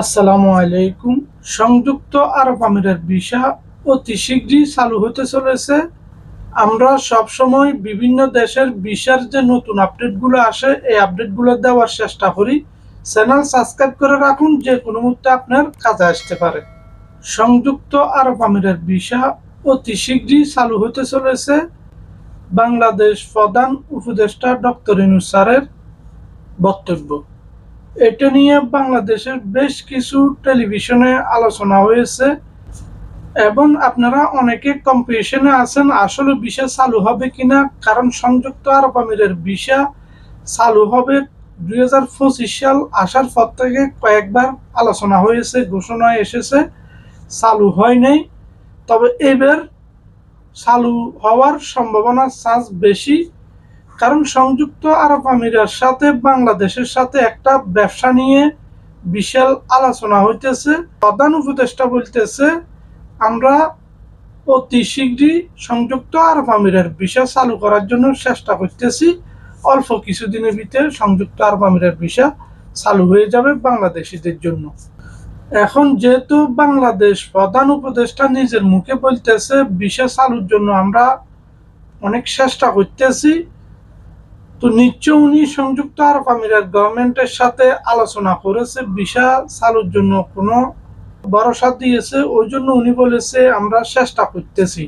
আসসালামু আলাইকুম। সংযুক্ত আরব আমিরের ভিসা অতি শীঘ্রই চালু হতে চলেছে। আমরা সব সময় বিভিন্ন দেশের ভিসার যে নতুন আপডেটগুলো আসে, এই আপডেটগুলো দেওয়ার চেষ্টা করি। চ্যানেল সাবস্ক্রাইব করে রাখুন, যে কোনো মুহূর্তে আপনার কাজে আসতে পারে। সংযুক্ত আরব আমিরের ভিসা অতি শীঘ্রই চালু হতে চলেছে। বাংলাদেশ প্রধান উপদেষ্টা ডক্টর ইনুস স্যারের বক্তব্য। এটা নিয়ে বাংলাদেশের বেশ কিছু টেলিভিশনে আলোচনা হয়েছে। এবং আপনারা অনেকে কম্পিটিশনে আছেন, আসলে ভিসা চালু হবে কিনা? কারণ সংযুক্ত আরব আমিরের ভিসা চালু হবে দুই হাজার পঁচিশ সাল আসার পর থেকে কয়েকবার আলোচনা হয়েছে, ঘোষণা এসেছে, চালু হয় নাই। তবে এবার চালু হওয়ার সম্ভাবনা চান্স বেশি। কারণ সংযুক্ত আরব আমিরের সাথে বাংলাদেশের সাথে একটা ব্যবসা নিয়ে বিশাল আলোচনা হইতেছে। প্রধান উপদেষ্টা বলতেছে, আমরা অতি শীঘ্রই সংযুক্ত আরব আমিরের ভিসা চালু করার জন্য চেষ্টা করতেছি। অল্প কিছুদিনের ভিতরে সংযুক্ত আরব আমিরের ভিসা চালু হয়ে যাবে বাংলাদেশিদের জন্য। এখন যেহেতু বাংলাদেশ প্রধান উপদেষ্টা নিজের মুখে বলতেছে, ভিসা চালুর জন্য আমরা অনেক চেষ্টা করতেছি। তো নিশ্চয় উনি সংযুক্ত আরব আমিরাত গভর্নমেন্টের সাথে আলোচনা করেছে ভিসা চালুর জন্য কোনো ভরসা দিয়েছে, ওই জন্য উনি বলেছে আমরা চেষ্টা করতেছি।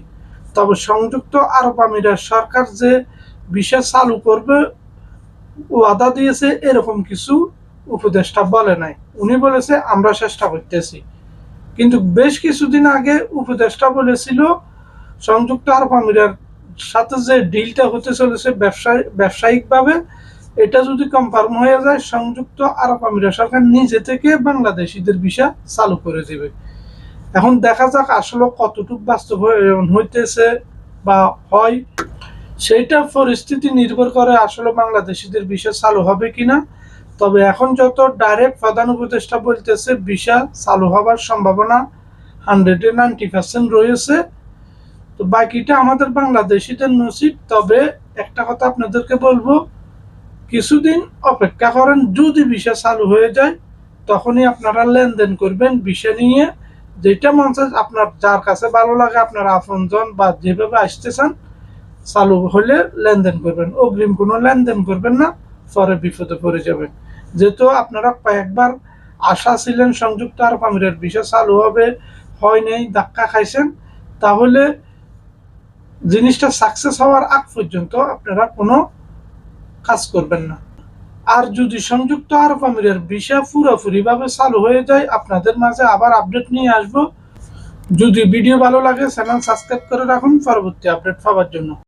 তবে সংযুক্ত আরব আমিরাত সরকার যে ভিসা চালু করবে, ওয়াদা দিয়েছে, এরকম কিছু উপদেষ্টা বলে নাই। উনি বলেছে আমরা চেষ্টা করতেছি। কিন্তু বেশ কিছুদিন আগে উপদেষ্টা বলেছিল, সংযুক্ত আরব আমিরাত সাথে যে ডিলটা হতে চলেছে ব্যবসায়ী, ব্যবসায়িকভাবে, এটা যদি কনফার্ম হয়ে যায়, সংযুক্ত আরব আমিরা সরকার নিজে থেকে বাংলাদেশিদের ভিসা চালু করে দেবে। এখন দেখা যাক আসলে কতটুকু বাস্তবায়ন হইতেছে বা হয়। সেইটা পরিস্থিতি নির্ভর করে আসলে বাংলাদেশিদের ভিসা চালু হবে কিনা। তবে এখন যত ডাইরেক্ট প্রধান উপদেষ্টা বলতেছে ভিসা চালু হবার সম্ভাবনা হান্ড্রেডে নাইনটি পার্সেন্ট রয়েছে। তো বাকিটা আমাদের বাংলাদেশিদের নসিব, তবে একটা কথা আপনাদেরকে বলব, কিছুদিন অপেক্ষা করেন, যদি ভিসা চালু হয়ে যায়, তখনই আপনারা লেনদেন করবেন ভিসা নিয়ে। যেটা মন আপনার, যার কাছে ভালো লাগে, আপনার আপনজন বা যেভাবে আসতে চান, চালু হলে লেনদেন করবেন। অগ্রিম কোনো লেনদেন করবেন না, পরে বিপদে পড়ে যাবেন। যেহেতু আপনারা কয়েকবার আশা ছিলেন সংযুক্ত আরব আমিরের ভিসা চালু হবে, হয় নাই, ধাক্কা খাইছেন, তাহলে জিনিসটা সাকসেস হওয়ার আগ পর্যন্ত আপনারা কোনো কাজ করবেন না। আর যদি সংযুক্ত আরব আমিরের ভিসা পুরোপুরিভাবে চালু হয়ে যায়, আপনাদের মাঝে আবার আপডেট নিয়ে আসব। যদি ভিডিও ভালো লাগে চ্যানেল সাবস্ক্রাইব করে রাখুন। পরবর্তী আপডেট পাওয়ার জন্য।